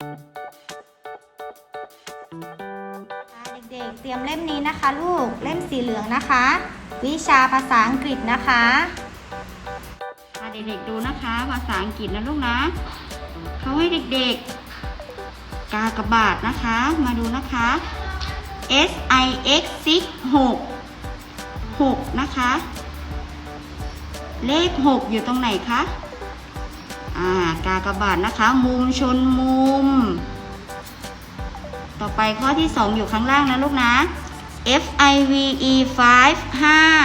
เด็กๆ เตรียมเล่มนี้นะคะ ลูก เล่มสีเหลืองนะคะ วิชาภาษาอังกฤษนะคะอะเด็กๆดูนะคะ ภาษาอังกฤษนะลูกนะ เขาให้เด็กๆ กากบาทนะคะ มาดูนะคะ S I X 6 6 6นะคะ เลข 6 อยู่ตรงไหนคะ อ่ากากบาทนะคะ มุมชนมุม ต่อไปข้อที่ 2 อยู่ข้างล่างนะลูกนะ F I V E 5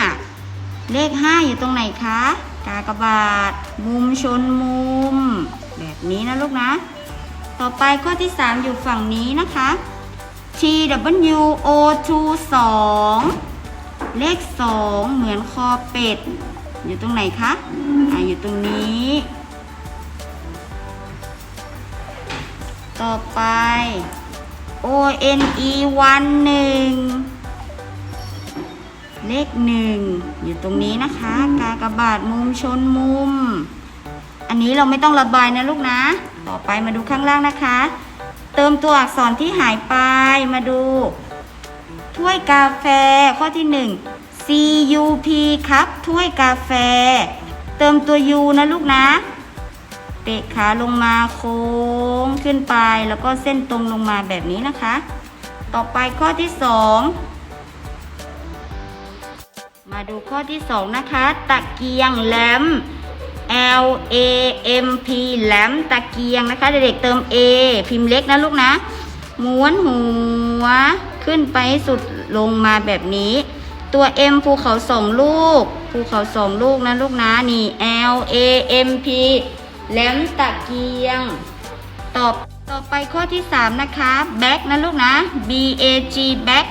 5 เลข 5 อยู่ตรงไหนคะ กากบาท มุมชนมุม แบบนี้นะลูกนะ ต่อไปข้อที่ 3 อยู่ฝั่งนี้นะคะ T W O 2 2เลข 2 เหมือนคอเป็ด อยู่ตรงไหนคะ อ่า อยู่ตรงนี้ ต่อไป O N E 1 1เลขหนึ่งอยู่ตรงนี้นะคะ กากบาทมุมชนมุม อันนี้เราไม่ต้องระบายนะลูกนะ ต่อไปมาดูข้างล่างนะคะ เติมตัวอักษรที่หายไปมาดู ถ้วยกาแฟข้อที่หนึ่ง C U P ครับ ถ้วยกาแฟ เติมตัว U นะลูกนะ เตะขาลงมาโค้งขึ้นไปแล้วก็เส้นตรงลงมาแบบนี้นะคะ ต่อไปข้อที่สองมาดูข้อที่ 2 นะคะ ตะเกียงแหลม L A M P แหลมตะเกียงนะคะเด็กๆเติม A พิมพ์เล็กนะลูกนะ ม้วนหัวขึ้นไปสุดลงมาแบบนี้ ตัว M ภูเขาสองลูก ภูเขาสองลูกนะลูกนะนี่ L A M P แหลมตะเกียงต่อต่อไปข้อที่ 3 นะคะ back นะลูกนะ B A G back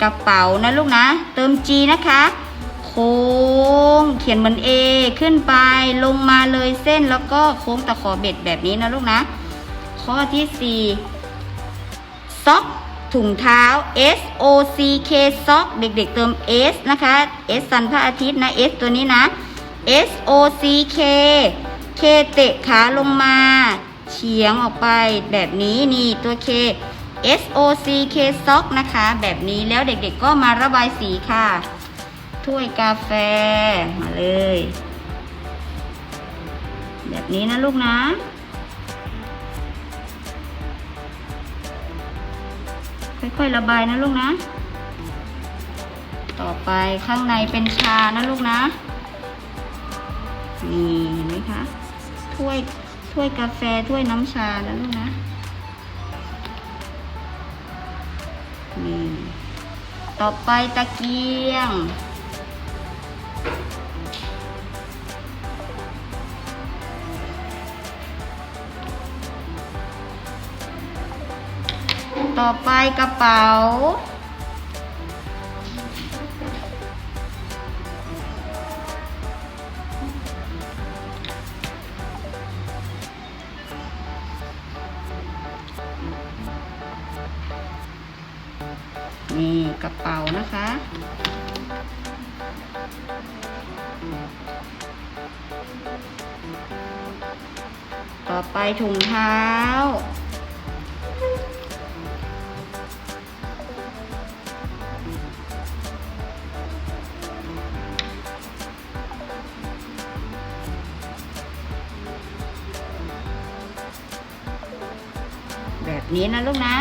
กระเป๋านะลูกนะ เติม G นะคะ โค้ง เขียนเหมือน A ขึ้นไปลงมาเลยเส้นแล้วก็โค้งตะขอเบ็ดแบบนี้นะลูกนะ ข้อที่4ซ็อกถุงเท้า S O C K ซ็อกเด็กๆเติม S นะคะ S สันพระอาทิตย์นะ S ตัวนี้นะ S O C K K เตะขาลงมาเฉียงออกไปแบบนี้นี่ตัว K S O C K ซ็อกนะคะ แบบนี้แล้วเด็กๆก็มาระบายสีค่ะ ถ้วยกาแฟมาเลย แบบนี้นะลูกนะค่อยๆระบายนะลูกนะ ต่อไปข้างในเป็นชานะลูกนะ นี่เห็นไหมคะ ถ้วย ถ้วยกาแฟ ถ้วยน้ำชานะลูกนะ นี่ ต่อไปตะเกียง ต่อไปกระเป๋า นี่กระเป๋านะคะ ต่อไปถุงเท้า แบบนี้นะลูกนะ